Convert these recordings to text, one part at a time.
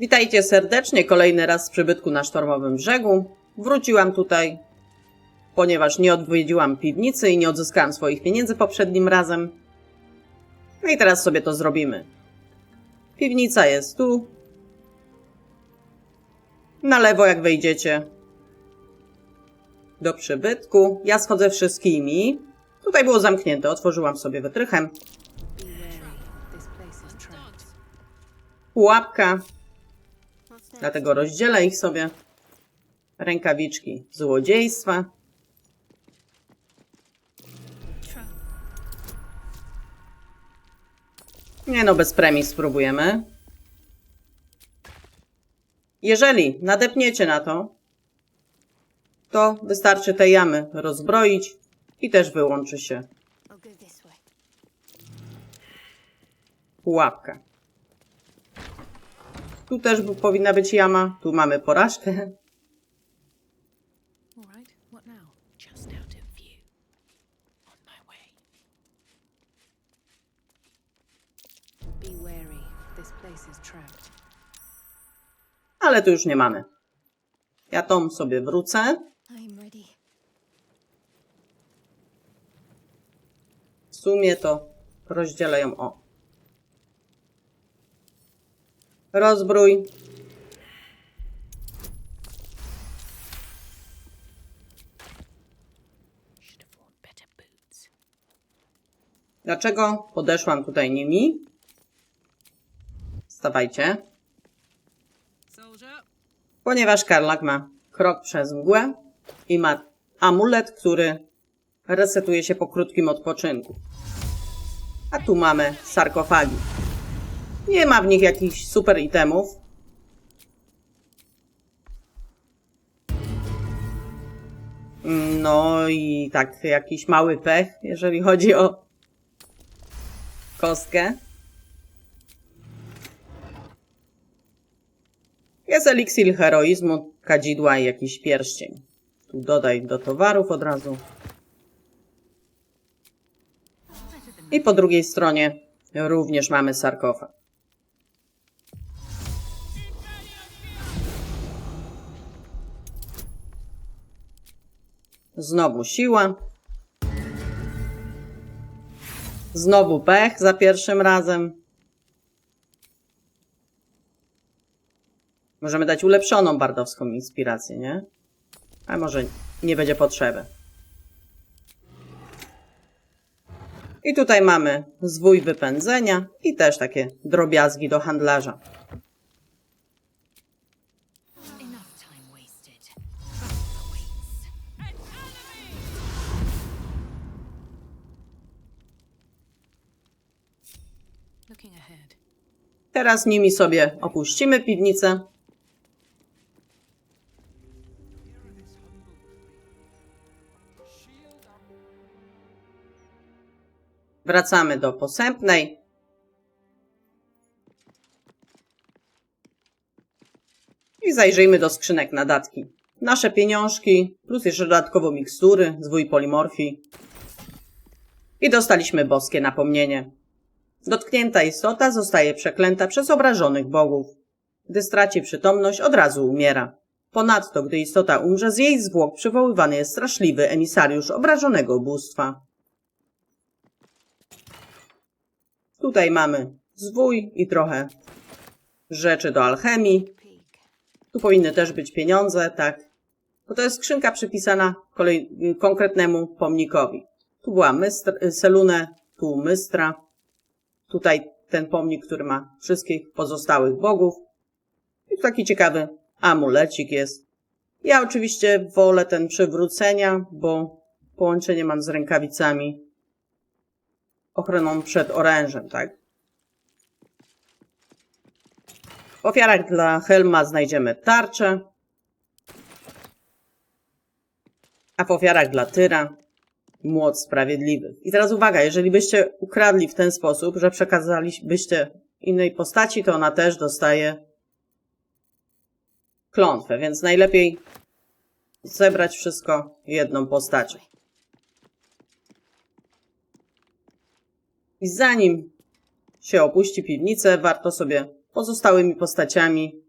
Witajcie serdecznie kolejny raz z przybytku na Sztormowym Brzegu. Wróciłam tutaj, ponieważ nie odwiedziłam piwnicy i nie odzyskałam swoich pieniędzy poprzednim razem. No i teraz sobie to zrobimy. Piwnica jest tu. Na lewo jak wejdziecie do przybytku. Ja schodzę wszystkimi. Tutaj było zamknięte, otworzyłam sobie wytrychem. Pułapka, dlatego rozdzielę ich sobie. Rękawiczki złodziejstwa. Nie no, bez premii spróbujemy. Jeżeli nadepniecie na to, to wystarczy te jamy rozbroić i też wyłączy się pułapka. Tu też powinna być jama. Tu mamy porażkę. Ale tu już nie mamy. Ja tą sobie wrócę. W sumie to rozdzielę ją o. Rozbrój. Dlaczego podeszłam tutaj nimi? Stawajcie. Ponieważ Karlak ma krok przez mgłę i ma amulet, który resetuje się po krótkim odpoczynku. A tu mamy sarkofagi. Nie ma w nich jakichś super itemów. No i tak jakiś mały pech, jeżeli chodzi o kostkę. Jest eliksir heroizmu, kadzidła i jakiś pierścień. Tu dodaj do towarów od razu. I po drugiej stronie również mamy sarkofag. Znowu siła. Znowu pech za pierwszym razem. Możemy dać ulepszoną bardowską inspirację, nie? A może nie będzie potrzeby. I tutaj mamy zwój wypędzenia i też takie drobiazgi do handlarza. Teraz nimi sobie opuścimy piwnicę. Wracamy do posępnej. I zajrzyjmy do skrzynek na datki. Nasze pieniążki, plus jeszcze dodatkowo mikstury, zwój polimorfii. I dostaliśmy boskie napomnienie. Dotknięta istota zostaje przeklęta przez obrażonych bogów. Gdy straci przytomność, od razu umiera. Ponadto, gdy istota umrze, z jej zwłok przywoływany jest straszliwy emisariusz obrażonego bóstwa. Tutaj mamy zwój i trochę rzeczy do alchemii. Tu powinny też być pieniądze, tak. Bo to jest skrzynka przypisana kolej, konkretnemu pomnikowi. Tu była mystr, Selune, tu Mystra. Tutaj ten pomnik, który ma wszystkich pozostałych bogów. I taki ciekawy amulecik jest. Ja oczywiście wolę ten przywrócenia, bo połączenie mam z rękawicami ochroną przed orężem, tak? W ofiarach dla Helma znajdziemy tarczę, a w ofiarach dla Tyra młot sprawiedliwy. I teraz uwaga, jeżeli byście ukradli w ten sposób, że przekazalibyście innej postaci, to ona też dostaje klątwę, więc najlepiej zebrać wszystko jedną postacią. I zanim się opuści piwnicę, warto sobie pozostałymi postaciami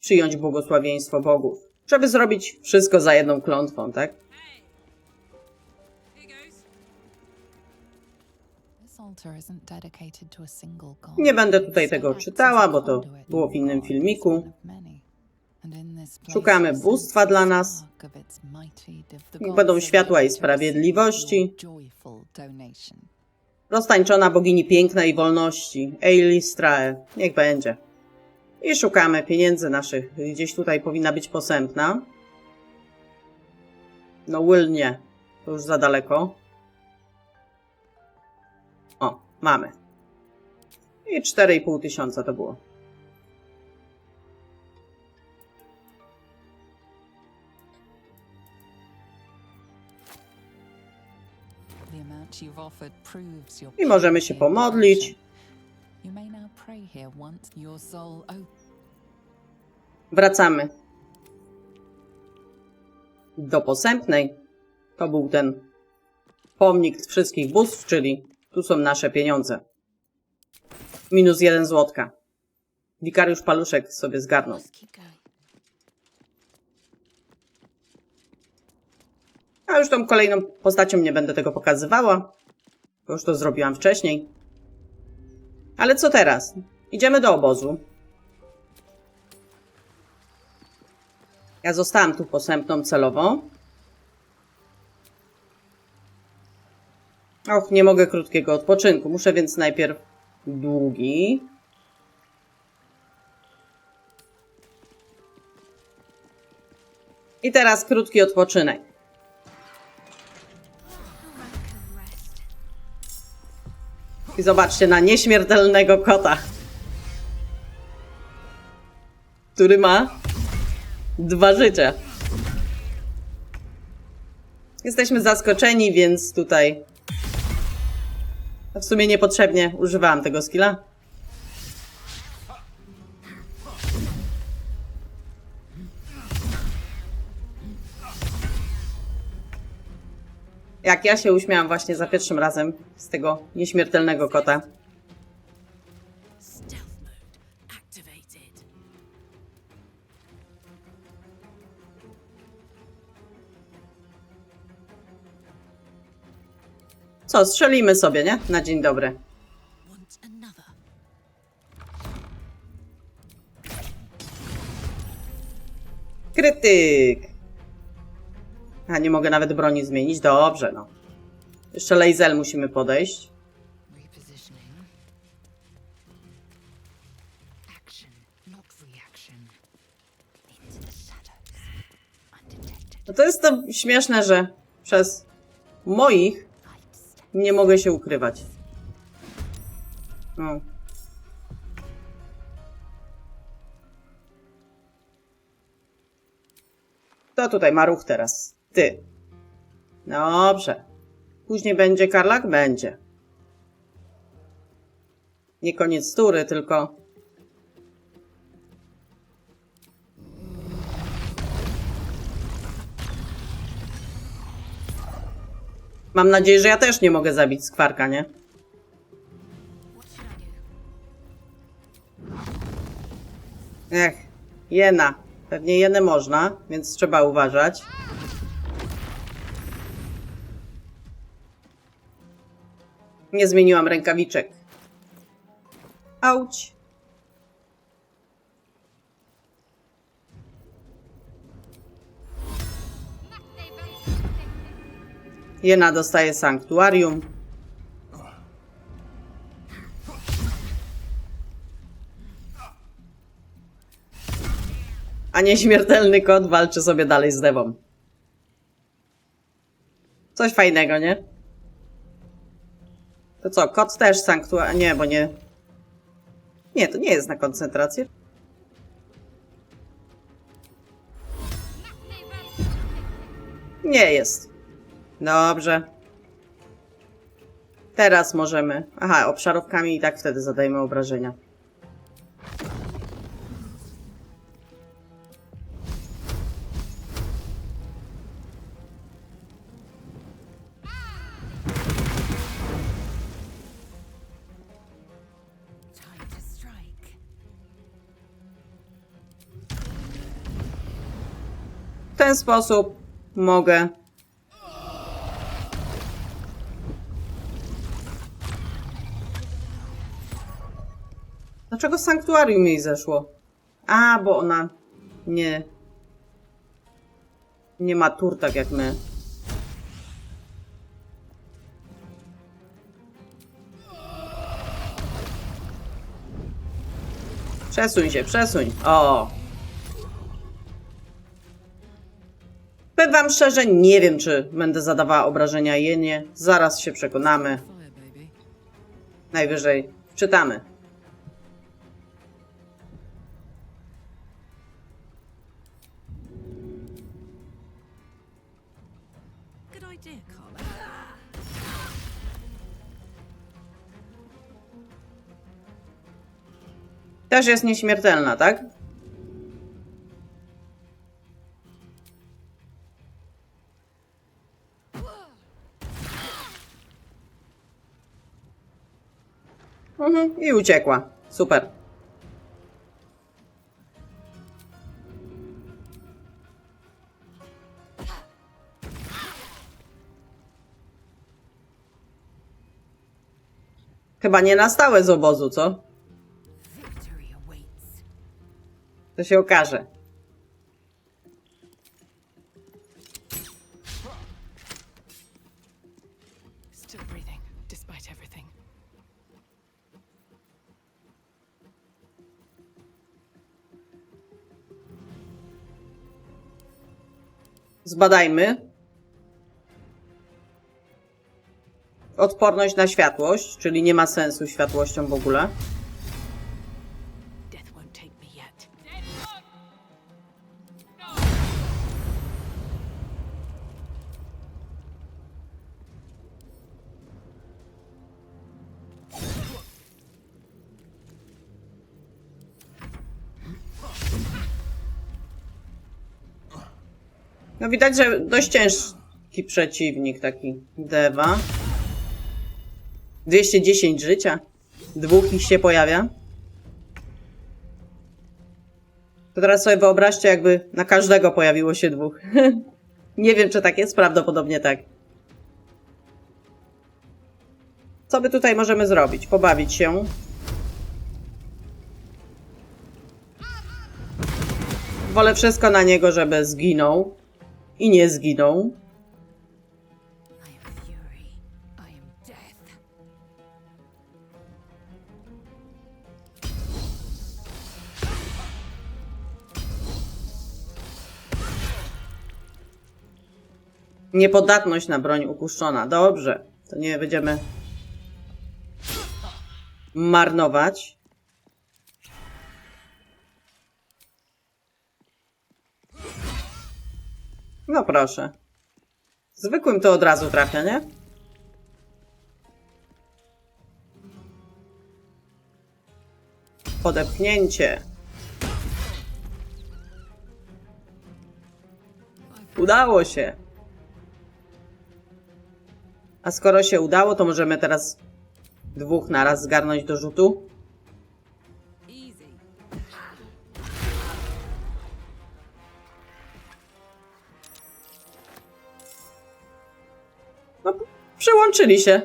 przyjąć błogosławieństwo bogów. Żeby zrobić wszystko za jedną klątwą, tak? Nie będę tutaj tego czytała, bo to było w innym filmiku. Szukamy bóstwa dla nas. będą światła i sprawiedliwości. Roztańczona bogini piękna i wolności, Eili Strae. Niech będzie. I szukamy pieniędzy naszych. Gdzieś tutaj powinna być posępna. No, Will nie. To już za daleko. O, mamy. I 4,5 tysiąca to było. I możemy się pomodlić. Wracamy. Do posępnej. To był ten pomnik wszystkich bóstw, czyli tu są nasze pieniądze. Minus jeden złotka. Wikariusz Paluszek sobie zgarnął. A już tą kolejną postacią nie będę tego pokazywała. Bo już to zrobiłam wcześniej. Ale co teraz? Idziemy do obozu. Ja zostałam tu posępną celowo. Och, nie mogę krótkiego odpoczynku. Muszę więc najpierw długi. I teraz krótki odpoczynek. I zobaczcie na nieśmiertelnego kota, który ma dwa życia. Jesteśmy zaskoczeni, więc tutaj w sumie niepotrzebnie używałam tego skilla. Jak ja się uśmiałam właśnie za pierwszym razem z tego nieśmiertelnego kota. Co, strzelimy sobie, nie? Na dzień dobry. Krytyk! A, nie mogę nawet broni zmienić. Dobrze, no. Jeszcze Lazel musimy podejść. No to jest to śmieszne, że przez moich. Nie mogę się ukrywać. No. To tutaj ma ruch teraz. Ty. Dobrze. Później będzie Karlak? Będzie. Nie koniec tury, tylko... Mam nadzieję, że ja też nie mogę zabić skwarka, nie? Ech, jena. Pewnie jenę można, więc trzeba uważać. Nie zmieniłam rękawiczek. Auć. Jena dostaje sanktuarium. A nieśmiertelny kot walczy sobie dalej z Dewą. Coś fajnego, nie? To co, kot też sanktuarium? Nie, bo nie... Nie, to nie jest na koncentrację. Nie jest. Dobrze. Teraz możemy. Aha, obszarówkami i tak wtedy zadajemy obrażenia. W ten sposób mogę Dlaczego sanktuarium jej zeszło? A, bo ona nie. Nie ma tur tak jak my. Przesuń się, przesuń. O. Powiem szczerze, nie wiem, czy będę zadawała obrażenia jenie. Zaraz się przekonamy. Najwyżej czytamy. Też jest nieśmiertelna, tak? Mhm, i uciekła. Super. Chyba nie na stałe z obozu, co? To się okaże. Still breathing, despite everything. Zbadajmy. Odporność na światłość, czyli nie ma sensu światłością w ogóle. No widać, że dość ciężki przeciwnik taki Dewa. 210 życia. Dwóch ich się pojawia. To teraz sobie wyobraźcie, jakby na każdego pojawiło się dwóch. Nie wiem, czy tak jest, prawdopodobnie tak. Co by tutaj możemy zrobić? Pobawić się. Wolę wszystko na niego, żeby zginął. I nie zginął. Niepodatność na broń upuszczona. Dobrze. To nie będziemy marnować. No proszę. Zwykłym to od razu trafia, nie? Podepchnięcie. Udało się. A skoro się udało, to możemy teraz dwóch naraz zgarnąć do rzutu. Przyłączyli się.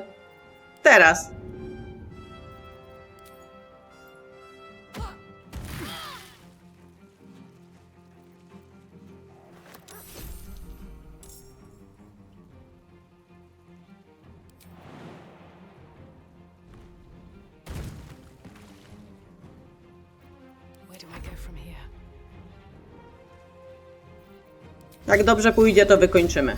Teraz. Jak dobrze pójdzie, to wykończymy.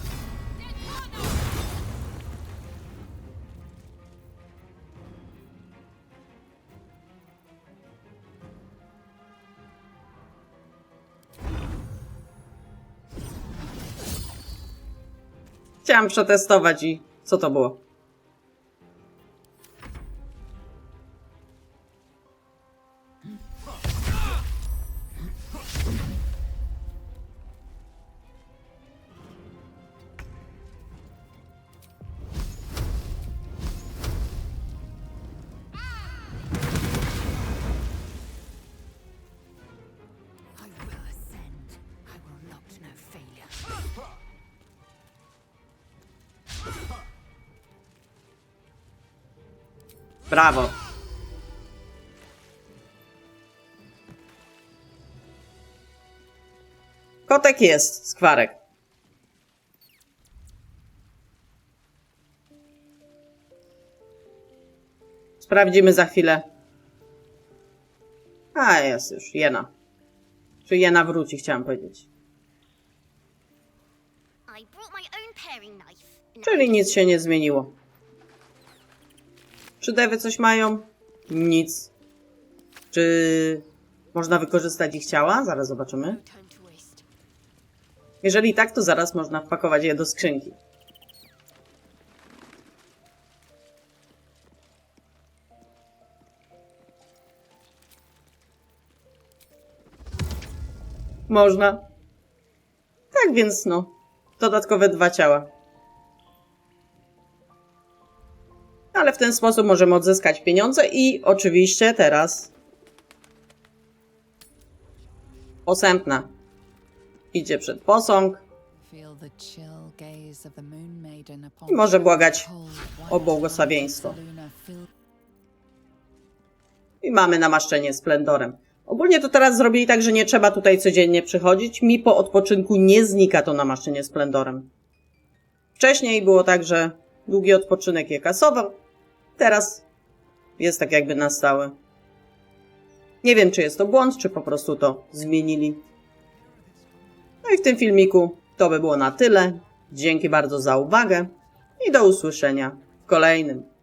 Chciałam przetestować i co to było? Brawo. Kotek jest, skwarek. Sprawdzimy za chwilę. A, jest już, Jena. Czy Jena wróci, chciałam powiedzieć. Czyli nic się nie zmieniło. Czy dewy coś mają? Nic. Czy można wykorzystać ich ciała? Zaraz zobaczymy. Jeżeli tak, to zaraz można wpakować je do skrzynki. Można. Tak więc no. Dodatkowe dwa ciała. Ale w ten sposób możemy odzyskać pieniądze i oczywiście teraz posępna. Idzie przed posąg i może błagać o błogosławieństwo. I mamy namaszczenie splendorem. Ogólnie to teraz zrobili tak, że nie trzeba tutaj codziennie przychodzić. Mi po odpoczynku nie znika to namaszczenie splendorem. Wcześniej było tak, że długi odpoczynek je kasował. Teraz jest tak jakby na stałe. Nie wiem, czy jest to błąd, czy po prostu to zmienili. No i w tym filmiku to by było na tyle. Dzięki bardzo za uwagę i do usłyszenia w kolejnym.